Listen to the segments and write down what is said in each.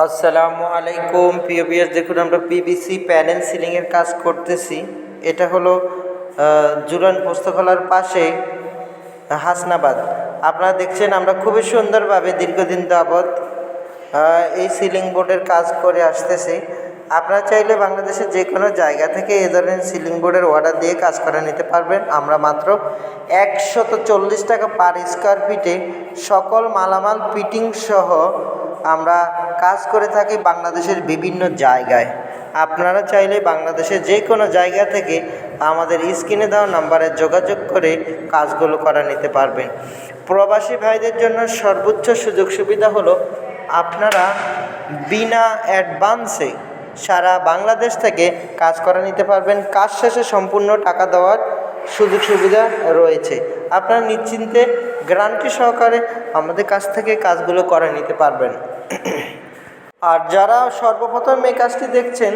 আসসালামু আলাইকুম। প্রিয় বিয়ার দেখুন আমরা পিবিসি প্যানেল সিলিংয়ের কাজ করতেছি। এটা হলো জুরান পোস্তকলার পাশে হাসনাবাদ। আপনারা দেখছেন আমরা খুবই সুন্দরভাবে দীর্ঘদিন যাবৎ এই সিলিং বোর্ডের কাজ করে আসতেছি। আপনারা চাইলে বাংলাদেশের যে কোনো জায়গা থেকে এ ধরনের সিলিং বোর্ডের অর্ডার দিয়ে কাজ করে নিতে পারবেন। আমরা মাত্র একশত চল্লিশ টাকা পার স্কোয়ার ফিটে সকল মালামাল ফিটিং সহ আমরা কাজ করে থাকি বাংলাদেশের বিভিন্ন জায়গায়। আপনারা চাইলে বাংলাদেশের যে কোনো জায়গা থেকে আমাদের স্ক্রিনে দেওয়া নাম্বারে যোগাযোগ করে কাজগুলো করা নিতে পারবেন। প্রবাসী ভাইদের জন্য সর্বোচ্চ সুযোগ সুবিধা হলো, আপনারা বিনা অ্যাডভান্সে সারা বাংলাদেশ থেকে কাজ করা নিতে পারবেন। কাজ শেষে সম্পূর্ণ টাকা দেওয়ার সুযোগ সুবিধা রয়েছে। আপনারা নিশ্চিন্তে গ্যারান্টি সহকারে আমাদের কাছ থেকে কাজগুলো করে নিতে পারবেন। আর যারা সর্বপ্রথম এই কাজটি দেখছেন,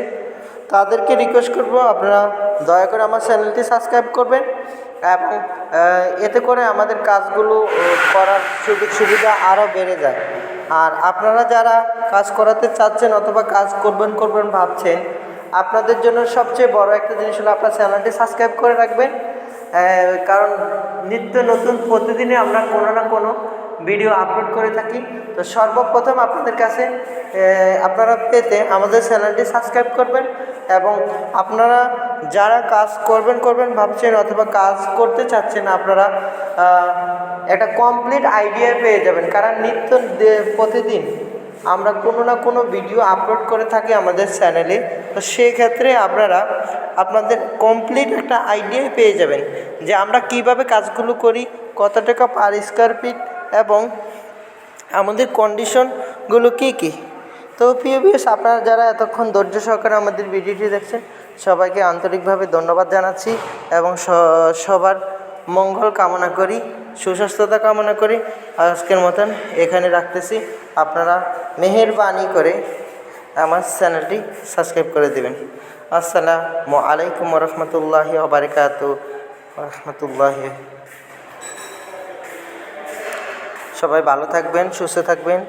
তাদেরকে রিকোয়েস্ট করব, আপনারা দয়া করে আমার চ্যানেলটি সাবস্ক্রাইব করবেন এবং এতে করে আমাদের কাজগুলো করার সুযোগ সুবিধা আরও বেড়ে যায়। আর আপনারা যারা কাজ করাতে চাচ্ছেন অথবা কাজ করবেন করবেন, ভাবছেন, আপনাদের জন্য সবচেয়ে বড় একটা জিনিস হলো আপনার চ্যানেলটি সাবস্ক্রাইব করে রাখবেন। কারণ নিত্য নতুন প্রতিদিনে আমরা কোনো না কোনো ভিডিও আপলোড করে থাকি। তো সর্বপ্রথম আপনাদের কাছে আপনারা পেতে আমাদের চ্যানেলটি সাবস্ক্রাইব করবেন এবং আপনারা যারা কাজ করবেন করবেন ভাবছেন অথবা কাজ করতে চাচ্ছেন, আপনারা একটা কমপ্লিট আইডিয়া পেয়ে যাবেন। কারণ নিত্য প্রতিদিন আমরা কোনো না কোনো ভিডিও আপলোড করে থাকি আমাদের চ্যানেলে তো সেক্ষেত্রে আপনারা আপনাদের কমপ্লিট একটা আইডিয়া পেয়ে যাবেন যে আমরা কীভাবে কাজগুলো করি, কত টাকা পার স্কোয়ার ফিট এবং আমাদের কন্ডিশনগুলো কী কী। তো প্রিয় বিএস আপনারা যারা এতক্ষণ ধৈর্য সহকারে আমাদের ভিডিওটি দেখছেন, সবাইকে আন্তরিকভাবে ধন্যবাদ জানাচ্ছি এবং সবার মঙ্গল কামনা করি, সুস্বাস্থ্যতা কামনা করি। আজকের মতন এখানে রাখতেছি। আপনারা মেহেরবানি করে আমার চ্যানেলটি সাবস্ক্রাইব করে দেবেন। আসসালামু আলাইকুম রহমতুল্লাহ বারকাত রহমতুল্লাহ সবাই ভালো থাকবেন, সুস্থ থাকবেন।